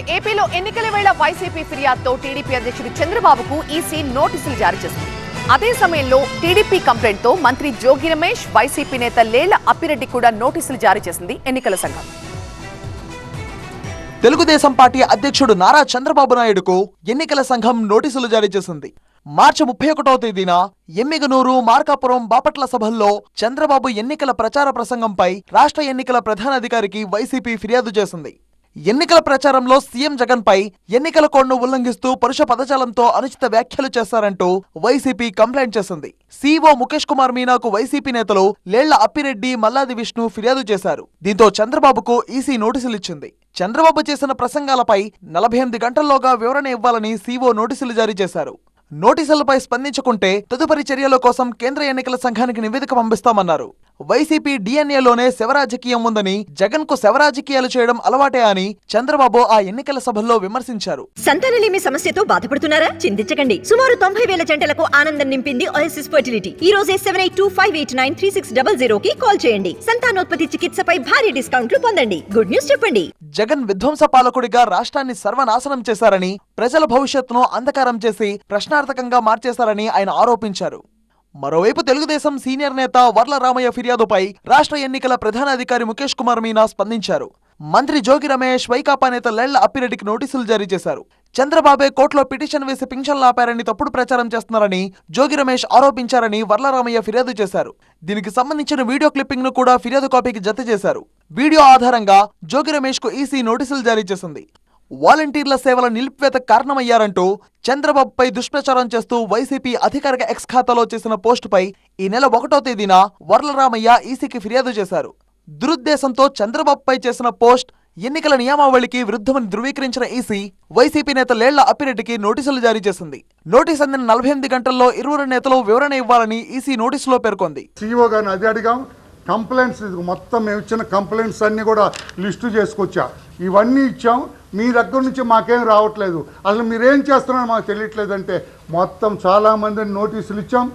ఏపీలో ఎన్నికల వేళ వైసీపీ ఫిర్యాదుతో టీడీపీ అధ్యక్షుడు చంద్రబాబుకు ఈసీ నోటీసులు జారీ చేసింది. అదే సమయంలో టీడీపీ కంప్లైంట్తో మంత్రి జోగి రమేష్ వైసీపీ నేత లేళ్ళ అప్పిరెడ్డి కూడా నోటీసులు జారీ చేసింది ఎన్నికల సంఘం. తెలుగుదేశం పార్టీ అధ్యక్షుడు నారా చంద్రబాబు నాయుడుకు ఎన్నికల సంఘం నోటీసులు జారీ చేసింది. మార్చి ముప్పై ఒకటవ తేదీన ఎమ్మిగనూరు మార్కాపురం బాపట్ల సభల్లో చంద్రబాబు ఎన్నికల ప్రచార ప్రసంగంపై రాష్ట్ర ఎన్నికల ప్రధానాధికారికి వైసీపీ ఫిర్యాదు చేసింది. ఎన్నికల ప్రచారంలో సీఎం జగన్ పై ఎన్నికల కోడ్ను ఉల్లంఘిస్తూ పరుష పదజాలంతో అనుచిత వ్యాఖ్యలు చేశారంటూ వైసీపీ కంప్లైంట్ చేసింది. సీఓ ముఖేష్ కుమార్ మీనాకు వైసీపీ నేతలు లేళ్ళ అప్పిరెడ్డి మల్లాది విష్ణు ఫిర్యాదు చేశారు. దీంతో చంద్రబాబుకు ఈసీ నోటీసులు ఇచ్చింది. చంద్రబాబు చేసిన ప్రసంగాలపై నలభై ఎనిమిది గంటల్లోగా వివరణ ఇవ్వాలని సీఓ నోటీసులు జారీ చేశారు. నోటీసులపై స్పందించకుంటే తదుపరి చర్యల కోసం కేంద్ర ఎన్నికల సంఘానికి నివేదిక పంపిస్తామన్నారు. వైసీపీ డిఎన్ఏలోనే శవరాజకీయం ఉందని జగన్కు శవరాజకీయాలు చేయడం అలవాటే అని చంద్రబాబు ఆ ఎన్నికల సభల్లో విమర్శించారు. సంతానలేమి సమస్యతో బాధపడుతున్నారా? చింతించకండి. సుమారు తొంభై వేల జంటలకు ఆనందం నింపింది ఓఎస్ఎస్ ఫర్టిలిటీ ఈ రోజే seven eight two five eight nine three six double zero కి కాల్ చేయండి. సంతానోత్పత్తి చికిత్సపై భారీ డిస్కౌంట్లు పొందండి. గుడ్ న్యూస్ చెప్పండి. జగన్ విధ్వంస పాలకుడిగా రాష్ట్రాన్ని సర్వనాశనం చేశారని ప్రజల భవిష్యత్తును అంధకారం చేసి ప్రశ్నార్థకంగా మార్చేశారని ఆయన ఆరోపించారు. మరోవైపు తెలుగుదేశం సీనియర్ నేత వర్ల రామయ్య ఫిర్యాదుపై రాష్ట్ర ఎన్నికల ప్రధాన అధికారి ముఖేష్ కుమార్ మీనా స్పందించారు. మంత్రి జోగి రమేష్ వైకాపా నేత లెళ్ళ అప్పిరెడ్డికి నోటీసులు జారీ చేశారు. చంద్రబాబే కోర్టులో పిటిషన్ వేసి పింఛన్లు ఆపారని తప్పుడు ప్రచారం చేస్తున్నారని జోగి రమేష్ ఆరోపించారని వర్లరామయ్య ఫిర్యాదు చేశారు. దీనికి సంబంధించిన వీడియో క్లిప్పింగ్ను కూడా ఫిర్యాదు కాపీకి జత చేశారు. వీడియో ఆధారంగా జోగి రమేష్కు ఈసీ నోటీసులు జారీ చేసింది. వాలంటీర్ల సేవల నిలిపివేత కారణమయ్యారంటూ చంద్రబాబుపై దుష్ప్రచారం చేస్తూ వైసీపీ అధికారిక ఎక్స్ ఖాతాలో చేసిన పోస్టుపై ఈ నెల ఒకటో తేదీన వర్లరామయ్య ఈసీకి ఫిర్యాదు చేశారు. దురుద్దేశంతో చంద్రబాబుపై చేసిన పోస్ట్ ఎన్నికల నియమావళికి విరుద్ధమని ధృవీకరించిన ఈసీ వైసీపీ నేత లేళ్ళ అప్పిరెడ్డికి నోటీసులు జారీ చేసింది. నోటీస్ అందిన నలభై ఎనిమిది గంటల్లో ఇరువురు నేతలు వివరణ ఇవ్వాలని ఈసీ నోటీసులో పేర్కొంది. కంప్లైంట్స్ మొత్తం మేము ఇచ్చిన కంప్లైంట్స్ అన్నీ కూడా లిస్టు చేసుకొచ్చా. ఇవన్నీ ఇచ్చాం మీ దగ్గర నుంచి మాకేం రావట్లేదు. అసలు మీరేం చేస్తున్నారో మాకు తెలియట్లేదు అంటే మొత్తం చాలామందిని నోటీసులు ఇచ్చాం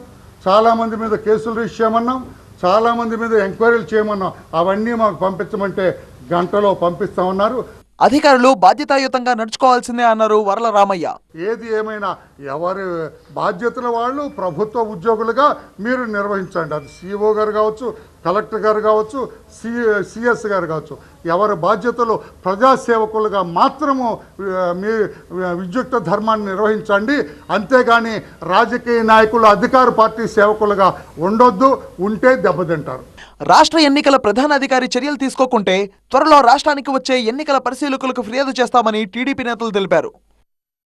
చాలామంది మీద కేసులు రిజిస్టర్ చేయమన్నాం చాలామంది మీద ఎంక్వైరీలు చేయమన్నాం. అవన్నీ మాకు పంపించమంటే గంటలో పంపిస్తామన్నారు. అధికారులు బాధ్యతాయుతంగా నడుచుకోవాల్సిందే అన్నారు వర్ల రామయ్య. ఏది ఏమైనా ఎవరి బాధ్యతల వాళ్ళు ప్రభుత్వ ఉద్యోగులుగా మీరు నిర్వహించండి. అది సిఇఓ గారు కావచ్చు కలెక్టర్ గారు కావచ్చు సి సిఎస్ గారు కావచ్చు. ఎవరి బాధ్యతలు ప్రజాసేవకులుగా మాత్రము మీ విద్యుక్త ధర్మాన్ని నిర్వహించండి. అంతేగాని రాజకీయ నాయకులు అధికార పార్టీ సేవకులుగా ఉండొద్దు ఉంటే దెబ్బతింటారు. రాష్ట్ర ఎన్నికల ప్రధాన అధికారి చర్యలు తీసుకోకుంటే త్వరలో రాష్ట్రానికి వచ్చే ఎన్నికల పరిశీలకులకు ఫిర్యాదు చేస్తామని టీడీపీ నేతలు తెలిపారు.